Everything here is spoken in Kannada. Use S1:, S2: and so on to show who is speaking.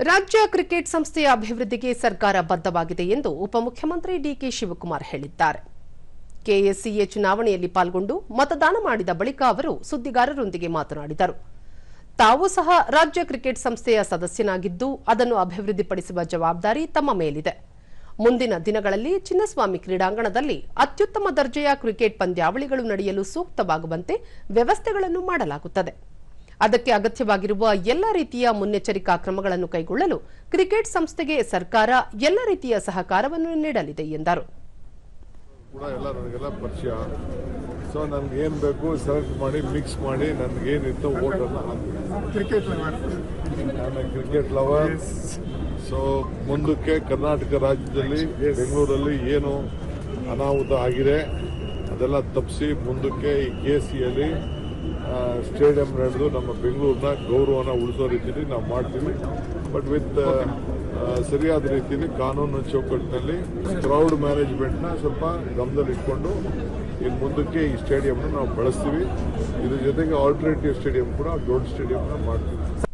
S1: ರಾಜ್ಯ ಕ್ರಿಕೆಟ್ ಸಂಸ್ಥೆಯ ಅಭಿವೃದ್ಧಿಗೆ ಸರ್ಕಾರ ಬದ್ಧವಾಗಿದೆ ಎಂದು ಉಪಮುಖ್ಯಮಂತ್ರಿ ಡಿಕೆ ಶಿವಕುಮಾರ್ ಹೇಳಿದ್ದಾರೆ. ಕೆಎಸ್ಸಿಎ ಚುನಾವಣೆಯಲ್ಲಿ ಪಾಲ್ಗೊಂಡು ಮತದಾನ ಮಾಡಿದ ಬಳಿಕ ಅವರು ಸುದ್ದಿಗಾರರೊಂದಿಗೆ ಮಾತನಾಡಿದರು. ತಾವು ಸಹ ರಾಜ್ಯ ಕ್ರಿಕೆಟ್ ಸಂಸ್ಥೆಯ ಸದಸ್ಯನಾಗಿದ್ದು ಅದನ್ನು ಅಭಿವೃದ್ಧಿಪಡಿಸುವ ಜವಾಬ್ದಾರಿ ತಮ್ಮ ಮೇಲಿದೆ. ಮುಂದಿನ ದಿನಗಳಲ್ಲಿ ಚಿನ್ನಸ್ವಾಮಿ ಕ್ರೀಡಾಂಗಣದಲ್ಲಿ ಅತ್ಯುತ್ತಮ ದರ್ಜೆಯ ಕ್ರಿಕೆಟ್ ಪಂದ್ಯಾವಳಿಗಳು ನಡೆಯಲು ಸೂಕ್ತವಾಗುವಂತೆ ವ್ಯವಸ್ಥೆಗಳನ್ನು ಮಾಡಲಾಗುತ್ತದೆ. ಅದಕ್ಕೆ ಅಗತ್ಯವಾಗಿರುವ ಎಲ್ಲ ರೀತಿಯ ಮುನ್ನೆಚ್ಚರಿಕಾ ಕ್ರಮಗಳನ್ನು ಕೈಗೊಳ್ಳಲು ಕ್ರಿಕೆಟ್ ಸಂಸ್ಥೆಗೆ ಸರ್ಕಾರ ಎಲ್ಲ ರೀತಿಯ ಸಹಕಾರವನ್ನು ನೀಡಲಿದೆ ಎಂದರು.
S2: ಸೊ ನನ್ಗೆ ಏನ್ ಬೇಕು ಸೆಲೆಕ್ಟ್ ಮಾಡಿ ಮಿಕ್ಸ್ ಮಾಡಿ ನನ್ಗೆ ಏನಿತ್ತು ಓಟನ್ನು
S3: ಕ್ರಿಕೆಟ್
S2: ನಾನು ಕ್ರಿಕೆಟ್ ಲವರ್ ಸೊ ಮುಂದಕ್ಕೆ ಕರ್ನಾಟಕ ರಾಜ್ಯದಲ್ಲಿ ಬೆಂಗಳೂರಲ್ಲಿ ಏನು ಅನಾಹುತ ಆಗಿದೆ ಅದೆಲ್ಲ ತಪ್ಪಿಸಿ ಮುಂದಕ್ಕೆ ಈ ಕೆ ಸಿಯಲ್ಲಿ ಸ್ಟೇಡಿಯಂ ನಡೆದು ನಮ್ಮ ಬೆಂಗಳೂರಿನ ಗೌರವನ ಉಳಿಸೋ ರೀತಿಯಲ್ಲಿ ನಾವು ಮಾಡ್ತೀವಿ. ಬಟ್ ವಿತ್ ಸರಿಯಾದ ರೀತಿಯಲ್ಲಿ ಕಾನೂನು ಚೌಕಟ್ಟಿನಲ್ಲಿ ಕ್ರೌಡ್ ಮ್ಯಾನೇಜ್ಮೆಂಟ್ನ ಸ್ವಲ್ಪ ಗಮನದಲ್ಲಿಟ್ಕೊಂಡು ಇನ್ನು ಮುಂದಕ್ಕೆ ಈ ಸ್ಟೇಡಿಯಂನ ನಾವು ಬಳಸ್ತೀವಿ. ಇದ್ರ ಜೊತೆಗೆ ಆಲ್ಟರ್ನೇಟಿವ್ ಸ್ಟೇಡಿಯಂ ಕೂಡ ದೊಡ್ಡ ಸ್ಟೇಡಿಯಂನ ಮಾಡ್ತೀವಿ.